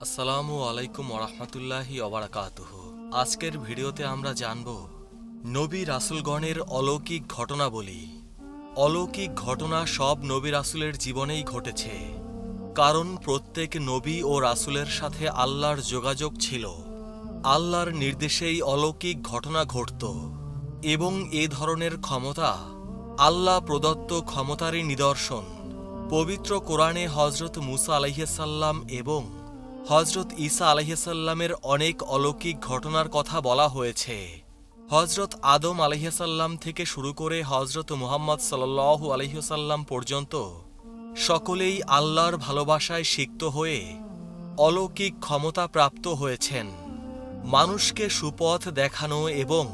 আসসালামু আলাইকুম ওরহমতুল্লাহি অবরাকাতুহ আজকের ভিডিওতে আমরা জানব নবী রাসুলগণের অলৌকিক ঘটনাবলী অলৌকিক ঘটনা সব নবী রাসুলের জীবনেই ঘটেছে। কারণ প্রত্যেক নবী ও রাসুলের সাথে আল্লাহর যোগাযোগ ছিল। আল্লাহর নির্দেশেই অলৌকিক ঘটনা ঘটত এবং এ ধরনের ক্ষমতা আল্লাহ প্রদত্ত ক্ষমতারই নিদর্শন। পবিত্র কোরআনে হজরত মুসা আলাইসাল্লাম এবং হজরত ঈসা আলহিসাল্লামের অনেক অলৌকিক ঘটনার কথা বলা হয়েছে। হজরত আদম আলহিসাল্লাম থেকে শুরু করে হজরত মুহাম্মদ সাল্লাহ আলহিসাল্লাম পর্যন্ত সকলেই আল্লাহর ভালোবাসায় সিক্ত হয়ে অলৌকিক ক্ষমতা প্রাপ্ত হয়েছেন। মানুষকে সুপথ দেখানো এবং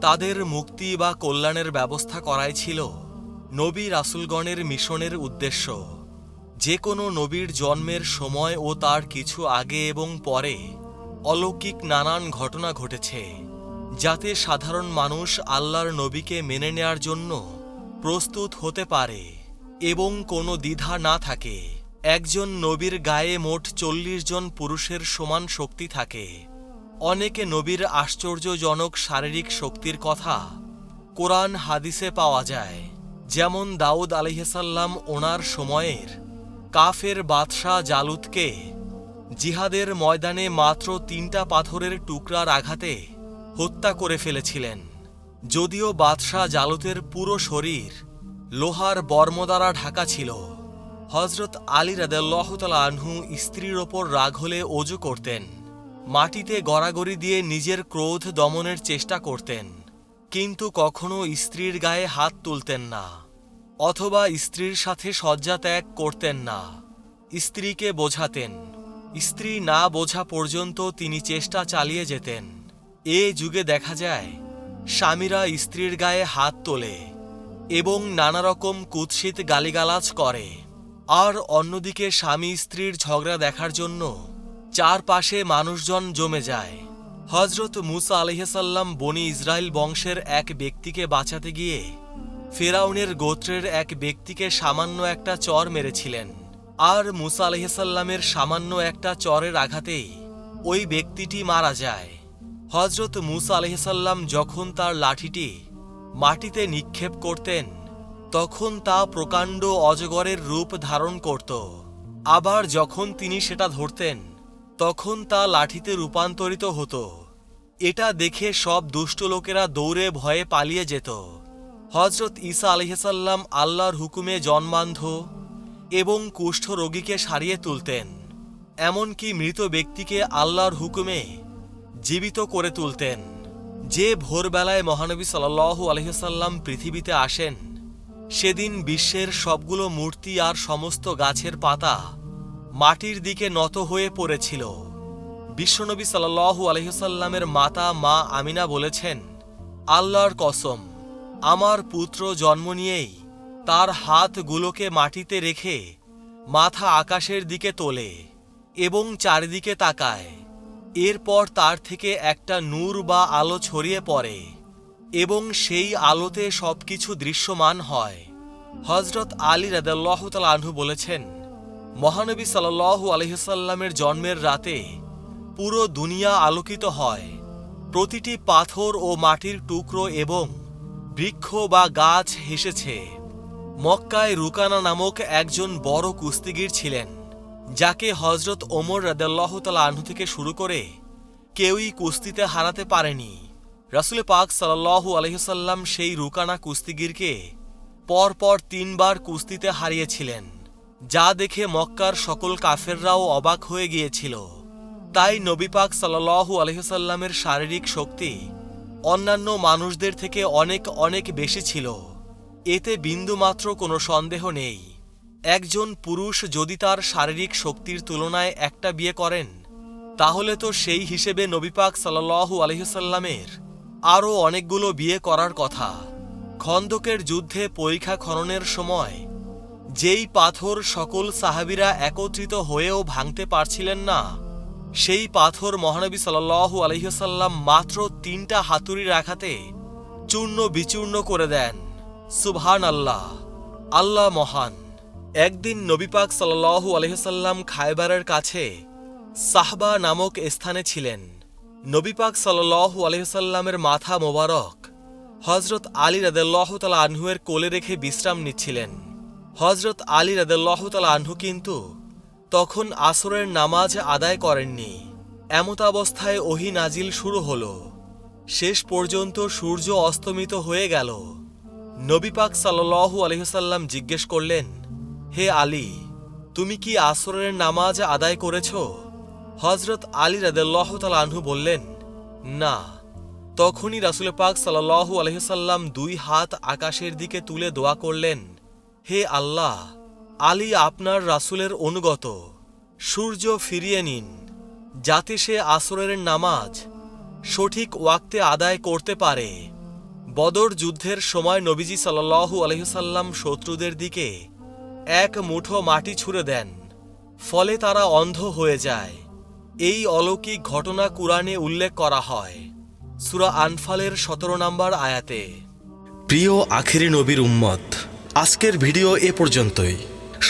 তাদের মুক্তি বা কল্যাণের ব্যবস্থা করাই ছিল নবী রাসুলগণের মিশনের উদ্দেশ্য। যে কোনো নবীর জন্মের সময় ও তার কিছু আগে এবং পরে অলৌকিক নানান ঘটনা ঘটেছে, যাতে সাধারণ মানুষ আল্লাহর নবীকে মেনে নেয়ার জন্য প্রস্তুত হতে পারে এবং কোনো দ্বিধা না থাকে। একজন নবীর গায়ে মোট চল্লিশ জন পুরুষের সমান শক্তি থাকে। অনেকে নবীর আশ্চর্যজনক শারীরিক শক্তির কথা কোরআন হাদিসে পাওয়া যায়, যেমন দাউদ আলহিসাল্লাম ওনার সময়ের কাফের বাদশাহ জালুদকে জিহাদের ময়দানে মাত্র তিনটা পাথরের টুকরার আঘাতে হত্যা করে ফেলেছিলেন। যদিও বাদশাহ জালুতের পুরো শরীর লোহার বর্ম দ্বারা ঢাকা ছিল। হজরত আলী রাদেল্লাহতালা আনহু স্ত্রীর ওপর রাগ হলে অজু করতেন। মাটিতে গড়াগড়ি দিয়ে নিজের ক্রোধ দমনের চেষ্টা করতেন। কিন্তু কখনো স্ত্রীর গায়ে হাত তুলতেন না। অথবা স্ত্রীর সাথে শয্যা ত্যাগ করতেন না। স্ত্রীকে বোঝাতেন। স্ত্রী না বোঝা পর্যন্ত তিনি চেষ্টা চালিয়ে যেতেন। এ যুগে দেখা যায়, স্বামীরা স্ত্রীর গায়ে হাত তোলে এবং নানা রকম কুৎসিত গালিগালাজ করে। আর অন্যদিকে স্বামী স্ত্রীর ঝগড়া দেখার জন্য চারপাশে মানুষজন জমে যায়। হজরত মুসা আলহিসাল্লাম বনি ইসরায়েল বংশের এক ব্যক্তিকে বাঁচাতে গিয়ে ফেরাউনের গোত্রের এক ব্যক্তিকে সামান্য একটা চর মেরেছিলেন, আর মুসা আলহিসাল্লামের সামান্য একটা চরের আঘাতেই ওই ব্যক্তিটি মারা যায়। হজরত মুসা আলহিসাল্লাম যখন তার লাঠিটি মাটিতে নিক্ষেপ করতেন, তখন তা প্রকাণ্ড অজগরের রূপ ধারণ করত। আবার যখন তিনি সেটা ধরতেন, তখন তা লাঠিতে রূপান্তরিত হতো। এটা দেখে সব দুষ্ট লোকেরা দৌড়ে ভয়ে পালিয়ে যেত। হজরত ঈসা আলহিসাল্লাম আল্লাহর হুকুমে জন্মান্ধ এবং কুষ্ঠ রোগীকে সারিয়ে তুলতেন, এমনকি মৃত ব্যক্তিকে আল্লাহর হুকুমে জীবিত করে তুলতেন। যে ভোরবেলায় মহানবী সাল্লাল্লাহু আলহিসাল্লাম পৃথিবীতে আসেন, সেদিন বিশ্বের সবগুলো মূর্তি আর সমস্ত গাছের পাতা মাটির দিকে নত হয়ে পড়েছিল। বিশ্বনবী সাল্লাল্লাহু আলহিসাল্লামের মাতা মা আমিনা বলেছেন, আল্লাহর কসম আমার পুত্র জন্ম নিয়েই তার হাতগুলোকে মাটিতে রেখে মাথা আকাশের দিকে তোলে এবং চারিদিকে তাকায়। এরপর তার থেকে একটা নূর বা আলো ছড়িয়ে পড়ে এবং সেই আলোতে সবকিছু দৃশ্যমান হয়। হজরত আলী রাদাল্লাহ আনহু বলেছেন, মহানবী সাল্লাল্লাহু আলহিসাল্লামের জন্মের রাতে পুরো দুনিয়া আলোকিত হয়। প্রতিটি পাথর ও মাটির টুকরো এবং বৃক্ষ বা গাছ হেসেছে। মক্কায় রুকানা নামক একজন বড় কুস্তিগির ছিলেন, যাকে হজরত ওমর রাদাল্লাহ তালা আনহু থেকে শুরু করে কেউই কুস্তিতে হারাতে পারেনি। রাসুল পাক সাল্লাহু আলহিসাল্লাম সেই রুকানা কুস্তিগিরকে পরপর তিনবার কুস্তিতে হারিয়েছিলেন, যা দেখে মক্কার সকল কাফেররাও অবাক হয়ে গিয়েছিল। তাই নবী পাক আলহিসাল্লামের শারীরিক শক্তি অন্যান্য মানুষদের থেকে অনেক অনেক বেশি ছিল। এতে বিন্দুমাত্র কোনো সন্দেহ নেই। একজন পুরুষ যদি তার শারীরিক শক্তির তুলনায় একটা বিয়ে করেন, তাহলে তো সেই হিসেবে নবীপাক সাল্লাহু আলহিসাল্লামের আরও অনেকগুলো বিয়ে করার কথা। খন্দকের যুদ্ধে পরীক্ষা খননের সময় যেই পাথর সকল সাহাবিরা একত্রিত হয়েও ভাঙতে পারছিলেন না সেই পাথর মহানবী সাল্লাহু আলহিসাল্লাম মাত্র তিনটা হাতুড়ির আঘাতে চূর্ণ বিচূর্ণ করে দেন। সুবহান আল্লাহ আল্লাহ মহান। একদিন নবীপাক সাল্লাহু আলহিসাল্লাম খায়বারের কাছে সাহবা নামক স্থানে ছিলেন। নবী পাক সাল্লাল্লাহু আলহিসাল্লামের মাথা মোবারক হজরত আলী রাদেল্লাহ তালা আনহুয়ের কোলে রেখে বিশ্রাম নিচ্ছিলেন। হজরত আলী রাদেল্লাহ তালা আনহু কিন্তু তখন আসরের নামাজ আদায় করেননি। এমতাবস্থায় ওহি নাজিল শুরু হল। শেষ পর্যন্ত সূর্য অস্তমিত হয়ে গেল। নবী পাক সাল্লাল্লাহু আলহিসাল্লাম জিজ্ঞেস করলেন, হে আলী, তুমি কি আসরের নামাজ আদায় করেছ? হজরত আলী রাদেল্লাহ তাল আনহু বললেন, না। তখনই রাসুল পাক সাল্লাল্লাহু আলহিসাল্লাম দুই হাত আকাশের দিকে তুলে দোয়া করলেন, হে আল্লাহ আলী আপনার রাসুলের অনুগত। সূর্য ফিরিয়ে নিন। যাতে সে আসরের নামাজ সঠিক ওয়াক্তে আদায় করতে পারে। বদর যুদ্ধের সময় নবীজি সাল্লাল্লাহু আলহিসাল্লাম শত্রুদের দিকে এক মুঠো মাটি ছুঁড়ে দেন। ফলে তারা অন্ধ হয়ে যায়। এই অলৌকিক ঘটনা কুরআনে উল্লেখ করা হয়। সুরা আনফালের সতেরো নম্বর আয়াতে। প্রিয় আখেরি নবীর উম্মত, আজকের ভিডিও এ পর্যন্তই।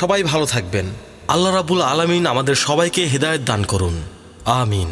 সবাই ভালো থাকবেন। আল্লাহ রাবুল আলামিন আমাদের সবাইকে হৃদায়ত দান করুন। আমিন।